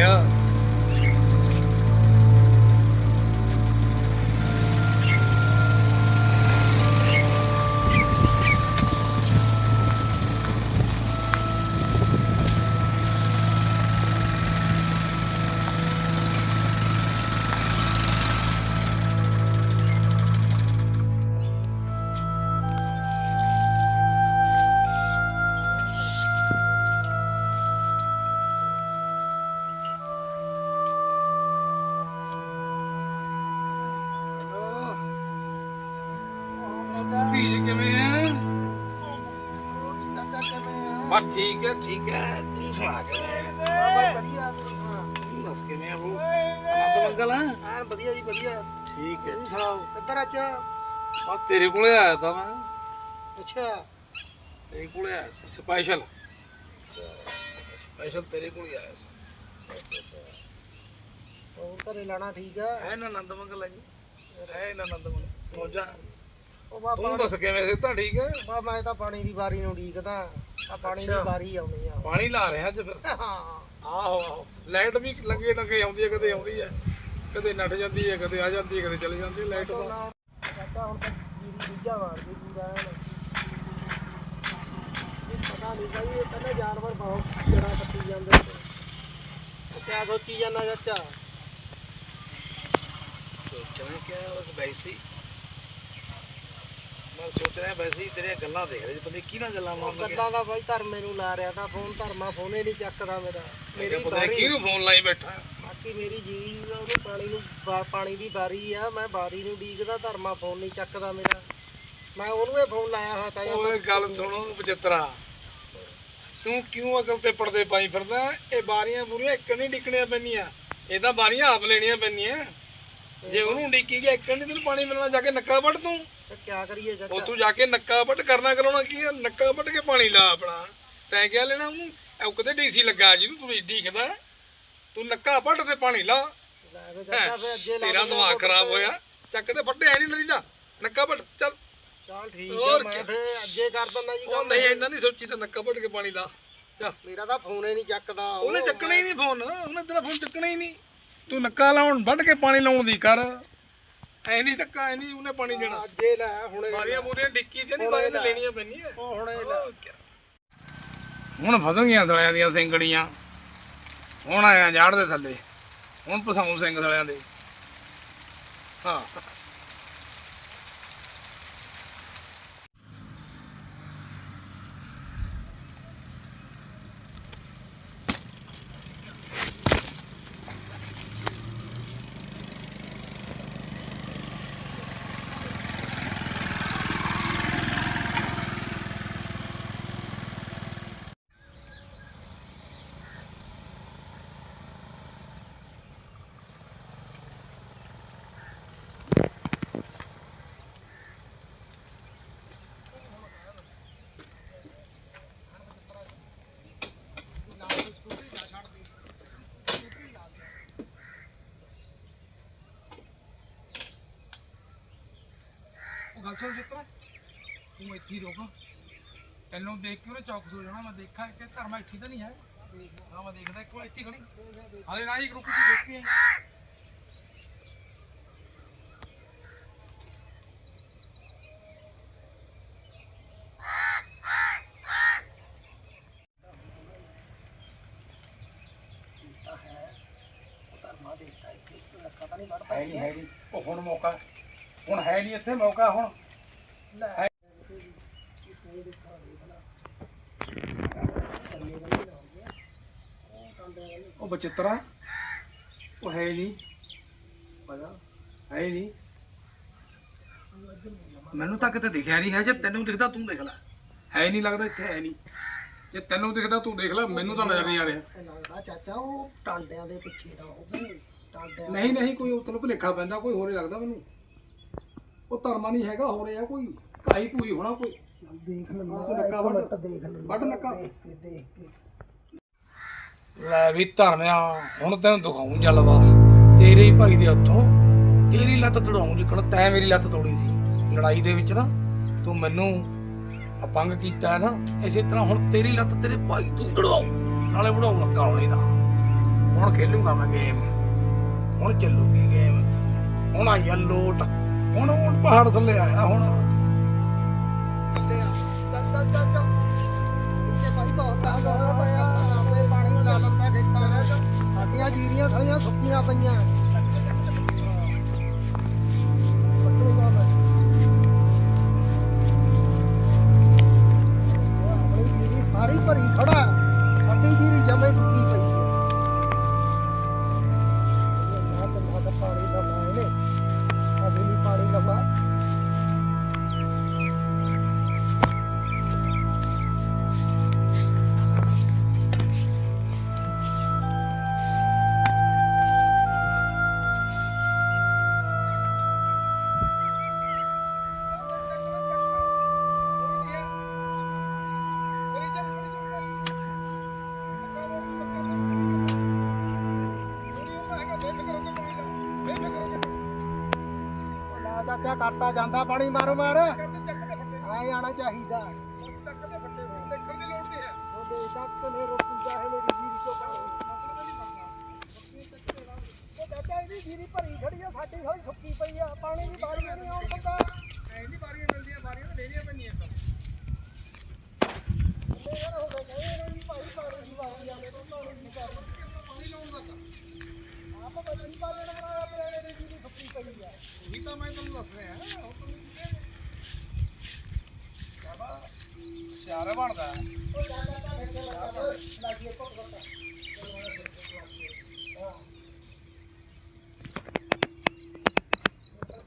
ਗਿਆ ਧੀਜ ਕਿਵੇਂ ਆ? ਬਸ ਠੀਕ ਹੈ ਠੀਕ ਹੈ ਤੂੰ ਸੁਣਾ ਕੇ ਤੂੰ ਦੱਸ ਕਿਵੇਂ ਆ ਉਹ ਆਨੰਦ ਮੰਗਲ ਆ? ਵਧੀਆ ਜੀ ਵਧੀਆ। ਠੀਕ ਹੈ। ਤੁਸੀਂ ਸੁਣਾਓ ਕਿੱਧਰ ਅੱਜ? ਆ ਤੇਰੇ ਕੋਲੇ ਆਇਆ ਤਾਂ ਮੈਂ। ਅੱਛਾ। ਤੇਰੇ ਕੋਲੇ ਆਇਆ ਸੀ ਸਪੈਸ਼ਲ ਸਪੈਸ਼ਲ ਤੇਰੇ ਕੋਲ ਹੀ ਆਇਆ ਸੀ। ਹੋਰ ਘਰੇ ਲਾਣਾ ਠੀਕ ਆ? ਹੈ ਨਾ ਆਨੰਦ ਮੰਗਲ ਹੈ ਜੀ। ਹੈ ਨਾ ਆਨੰਦ ਮੰਗਲ। ਮੌਜਾਂ ਉਹ ਬਾ ਤੂੰ ਦੱਸ ਕਿਵੇਂ ਸੀ ਤਾਂ ਠੀਕ ਹੈ ਬਾ ਮੈਂ ਤਾਂ ਪਾਣੀ ਦੀ ਵਾਰੀ ਨੂੰ ਉਡੀਕਦਾ ਆ ਪਾਣੀ ਦੀ ਅੱਛਾ। ਵਾਰੀ ਆਉਣੀ ਆ। ਪਾਣੀ ਲਾ ਰਿਹਾ ਅੱਜ ਫਿਰ? ਹਾਂ। ਆਹੋ ਆਹੋ। ਲਾਈਟ ਵੀ ਲੱਗੇ ਲੱਗੇ ਆਉਂਦੀ ਹੈ ਕਦੇ ਆਉਂਦੀ ਹੈ ਕਦੇ ਨੱਠ ਜਾਂਦੀ ਹੈ ਕਦੇ ਆ ਜਾਂਦੀ ਹੈ ਕਦੇ ਚਲੀ ਜਾਂਦੀ ਹੈ ਲਾਈਟ ਦਾ ਚਾਚਾ ਹੁਣ ਤਾਂ ਜੀਰੀ ਬੀਜਾ ਵਾਰ ਦੀ ਪੂਰਾ ਐਨ। ਇਹ ਪਤਾ ਨਹੀਂ ਇਹ ਪਹਿਲਾਂ ਜਾਨਵਰ ਬਹੁਤ ਜੜਾ ਕੱਟੀ ਜਾਂਦੇ ਨੇ ਅੱਛਾ ਸੋਚੀ ਜਾਂਦਾ ਚਾਚਾ। ਸੋਚਣਾ ਕਿ ਬਸ ਵੈਸੀ ਮੈਂ ਸੋਚ ਰਿਹਾ ਵੈਸੇ ਹੀ ਤੇਰੀਆਂ ਗੱਲਾਂ ਦੇਖ ਰਿਹਾ ਬੰਦੇ ਕੀ ਨਾਲ ਗੱਲਾਂ ਉਹ ਮਾਰਨ ਲੱਗੇ ਗੱਲਾਂ ਦਾ ਬਾਈ ਧਰਮੇ ਨੂੰ ਲਾ ਰਿਹਾ ਤਾਂ ਫੋਨ ਧਰਮਾ ਫੋਨ ਹੀ ਨਹੀਂ ਚੱਕਦਾ ਮੇਰਾ। ਮੇਰੇ ਮੇਰੀ ਪਤਾ ਨੀ ਵਾਰੀ ਕਿਹਨੂੰ ਫੋਨ ਲਾਈ ਬੈਠਾ? ਬਾਕੀ ਮੇਰੀ ਜੀਰੀ ਦਾ ਉਹਨੂੰ ਪਾਣੀ ਨੂੰ ਬਾ- ਪਾਣੀ ਦੀ ਵਾਰੀ ਆ ਮੈਂ ਵਾਰੀ ਨੂੰ ਡੀਕਦਾ ਧਰਮਾ ਫੋਨ ਨਹੀਂ ਚੱਕਦਾ ਮੇਰਾ। ਮੈਂ ਉਹਨੂੰ ਇਹ ਫੋਨ ਲਾਇਆ ਹੋਇਆ ਤਾਂ ਓਏ ਗੱਲ ਸੁਣੋ ਤੂੰ ਕਿਉਂ ਅਕਲ ਤੇ ਪਰਦੇ ਪਾਈ ਫਿਰਦਾ? ਇਹ ਬਾਰੀਆਂ ਬੁਰੀਆਂ ਇੱਕ ਨਹੀਂ ਡਿੱਕਣੀਆਂ ਇਹ ਤਾਂ ਬਾਰੀਆਂ ਆਪ ਲੈਣੀਆਂ ਪੈਂਦੀਆਂ। ਜੇ ਉਹਨੂੰ ਡਿੱਕੀ ਗਿਆ ਇੱਕ ਨਹੀਂ ਤੈਨੂੰ ਪਾਣੀ ਮਿਲਣਾ ਜਾ ਕੇ ਨੱਕਾ ਵੱਢ ਤੂੰ। ਤੇ ਕਰੀਏ ਚਾਚਾ ਜਾ ਕੇ ਨੱਕਾ ਵੱਢ ਕਰਨਾ ਕਰਾਉਣਾ ਕੀ ਆ? ਨੱਕਾ ਵੱਢ ਕੇ ਪਾਣੀ ਲਾ ਆਪਣਾ। ਤੈਂ ਕਿਆ ਲੈਣਾ ਉਹਨੂੰ ਉਹ ਕਿਤੇ ਡੀਸੀ ਲੱਗਾ ਜਿਹਨੂੰ ਤੂੰ ਡੀਕਦਾ ਤੂੰ ਨੱਕਾ ਵੱਢ ਤੇ ਪਾਣੀ ਲਾ। ਲੈ ਕੇ ਚਾਚਾ ਫਿਰ ਅੱਜੇ ਲਾ ਤੇਰਾ ਦਿਮਾਗ ਖਰਾਬ। ਹੋਇਆ। ਚੱਕ ਤੇ ਫੱਟੇ ਐ ਨਹੀਂ ਲਰੀਦਾ ਨੱਕਾ ਵੱਢ ਚੱਲ। ਚੱਲ ਠੀਕ ਆ ਹੋਰ ਮੈਂ। ਫਿਰ ਅੱਜੇ ਕਰ ਦਿੰਦਾ ਜੀ ਉਹ ਕੰਮ। ਨਹੀਂ ਇੰਨਾ ਨਹੀਂ ਸੋਚੀ ਤਾਂ ਨੱਕਾ ਵੱਢ ਕੇ ਪਾਣੀ ਲਾ। ਜਾ। ਮੇਰਾ ਤਾਂ ਫੋਨ ਹੀ ਨਹੀਂ ਚੱਕਦਾ ਉਹ। ਉਹਨੇ ਚੱਕਣਾ ਹੀ ਨਹੀਂ ਫੋਨ। ਉਹਨੇ ਤੇਰਾ ਫੋਨ ਚੱਕਣਾ ਹੀ ਨਹੀਂ। ਤੂੰ ਨੱਕਾ ਲਾਉਣ ਵੱਢ ਕੇ ਪਾਣੀ ਲਾਉਣ ਦੀ ਕਰ। ਐ ਨਹੀਂ ਧੱਕਾ ਐ ਨਹੀਂ ਉਹਨੇ ਪਾਣੀ ਦੇਣਾ। ਅੱਜੇ ਲੈ ਹੁਣੇ ਬਾਰੀਆਂ ਮੂਰੀਆਂ ਡਿੱਕੀ ਤੇ ਨਹੀਂ ਲੈ। ਲੈਣੀਆਂ ਪੈਣੀਆਂ ਉਹ ਹੁਣੇ ਲੈ। ਹੁਣ ਫਸਣ ਗਈਆਂ ਸਲਿਆਂ ਦੀਆਂ ਸਿੰਗੜੀਆਂ। ਹੁਣ ਆਇਆ ਜਾੜ ਦੇ ਥੱਲੇ। ਹੁਣ ਪਸਾਉ ਸਿੰਘ ਸਲਿਆਂ ਦੇ। ਹਾਂ। ਉਹ ਗੱਲ ਸੁਣ ਜਿੱਤਰਾ ਤੂੰ ਇੱਥੇ ਹੀ ਰੁਕ। ਤੈਨੂੰ ਦੇਖ ਕੇ ਉਹਨੇ ਚੌਕਸ ਹੋ ਜਾਣਾ। ਮੈਂ ਦੇਖਾਂ ਇੱਥੇ ਧਰਮਾ ਇੱਥੇ ਤਾਂ ਨਹੀਂ ਹੈ। ਹਾਂ ਮੈਂ ਦੇਖਦਾ ਇੱਕ ਵਾਰ ਇੱਥੇ ਖੜੀ। ਹਾਲੇ ਨਾ ਹੀ ਰੁਕ ਤੂੰ ਦੇਖ ਕੇ ਆਈ। ਧਰਮਾ ਦੇਖਦਾ ਇੱਥੇ ਤਾਂ ਨਹੀਂ ਵੜ ਹੈ ਨਹੀਂ ਹੈ ਉਹ ਹੁਣ ਮੌਕਾ ਹੁਣ ਹੈ ਨਹੀਂ ਇੱਥੇ ਮੌਕਾ ਹੁਣ। ਲੈ। ਉਹ ਬਚਿੱਤਰਾ ਉਹ ਹੈ ਨਹੀਂ। ਪਤਾ? ਹੈ ਨਹੀਂ। ਮੈਨੂੰ ਤਾਂ ਕਿਤੇ ਦਿਖਿਆ ਨਹੀਂ ਹੈ ਜੇ ਤੈਨੂੰ ਦਿਖਦਾ ਤੂੰ ਦੇਖ ਲੈ। ਹੈ ਨਹੀਂ ਲੱਗਦਾ ਇੱਥੇ ਹੈ ਨਹੀਂ। ਜੇ ਤੈਨੂੰ ਦਿਖਦਾ ਤੂੰ ਦੇਖ ਲੈ ਮੈਨੂੰ ਤਾਂ ਨਜ਼ਰ ਨਹੀਂ ਆ ਰਿਹਾ। ਲੱਗਦਾ ਚਾਚਾ ਉਹ ਟਾਂਡਿਆਂ ਦੇ ਪਿੱਛੇ ਨਾ ਹੋਵੇ ਟਾਂਡਿਆਂ ਨਹੀਂ ਨਹੀਂ ਕੋਈ ਉਤਲ ਭੁਲੇਖਾ ਪੈਂਦਾ ਕੋਈ ਹੋਰ ਹੀ ਲੱਗਦਾ ਮੈਨੂੰ। ਉਹ ਧਰਮਾ ਨਹੀਂ ਹੈਗਾ ਹੋ ਰਿਹਾ ਕੋਈ ਕਾਈ ਕੋਈ ਹੋਣਾ ਕੋਈ। ਦੇਖ ਲੈਂਦਾ ਤੂੰ ਨੱਕਾ ਵੱਢ। ਇੱਕ ਮਿੰਟ ਦੇਖ ਲੈਂਦਾ ਵੱਢ ਨੱਕਾ। ਦੇਖ ਕੇ ਦੇਖ ਕੇ। ਲੈ ਵੀ ਧਰਮਿਆ ਹੁਣ ਤੈਨੂੰ ਦਿਖਾਉਂ ਜਲਵਾ। ਤੇਰੇ ਹੀ ਭਾਈ ਦੇ ਹੱਥੋਂ ਤੇਰੀ ਲੱਤ ਤੋੜਾਉਂ ਜਿੱਕਣ ਤੈਂ ਮੇਰੀ ਲੱਤ ਤੋੜੀ ਸੀ। ਲੜਾਈ ਦੇ ਵਿੱਚ ਨਾ ਤੂੰ ਮੈਨੂੰ ਅਪੰਗ ਕੀਤਾ ਨਾ ਇਸੇ ਤਰ੍ਹਾਂ ਹੁਣ ਤੇਰੀ ਲੱਤ ਤੇਰੇ ਭਾਈ ਤੋਂ ਤੋੜਾਉਂ ਨਾਲੇ ਵੜਾਉਂ ਲੱਗਾ ਹੁਣ ਇਹਦਾ। ਹੁਣ ਖੇਲੂਗਾ ਮੈਂ ਗੇਮ ਹੁਣ ਚੱਲੂਗੀ ਗੇਮ ਹੁਣ ਆਇਆ ਲੋਟ। ਹੁਣ ਊਂਟ ਪਹਾੜ ਥੱਲੇ ਆਇਆ ਹੁਣ। ਚੱਲ ਚੱਲ ਚੱਲ ਚੱਲ। ਇਹਦੇ ਭਾਈ ਬਹੁਤ ਤਾਂ ਬਹੁਤ ਪਿਆ। ਆਪੇ ਪਾਣੀ ਲਾ ਲੰਦਾ ਖੇਤਾਂ 'ਚ ਸਾਡੀਆਂ ਜੀਰੀਆਂ ਥਲੀਆਂ ਸੁੱਕੀਆਂ ਪਈਆਂ। ਸਾਰੀ ਭਰੀ ਖੜਾ। ਨਾ ਚਾਚਾ ਕਰਤਾ ਜਾਂਦਾ ਪਾਣੀ ਮਾਰੋ ਮਾਰ ਆਏ ਆਣਾ ਚਾਹੀਦਾ ਉਹ ਦੇ ਤੱਕ ਨੇ ਰੋਕੀ ਜਾਏ ਮੇਰੀ ਜੀਰੀ ਚੋਂ ਪਾਣੀ ਉਹ ਚਾਚਾ ਇਹਦੀ ਜੀਰੀ ਭਰੀ ਖੜੀ ਆ ਸਾਡੀ ਹੋਈ ਸੁੱਕੀ ਪਈ ਆ ਪਾਣੀ ਦੀ ਬਾਰੀ ਨਹੀਂ ਆਉਣ ਦਿੰਦਾ ਇਹ ਯਾਰ ਹੋ ਗਿਆ ਕਹਿੰਦੇ ਵੀ ਭਾਈ ਪਾਣੀ ਦੀ ਬਾਰੀ ਆ ਮੇਰੇ ਪਾਣੀ ਦੀ ਬਾਰੀ ਆਪ ਬਚੀ ਪਾਲਣ ਬਣਾਇਆ ਪਿਆ ਇਹਦੀ ਜੀਰੀ ਸੁੱਕੀ ਪਈ ਆ ਉਹੀ ਤਾਂ ਮੈਂ ਤੁਹਾਨੂੰ ਦੱਸ ਰਿਹਾ। ਸ਼ਾਰਾ ਬਣਦਾ। ਉਹ ਚਾਚਾ ਤਾਂ ਫਿਰ ਲਾਈਏ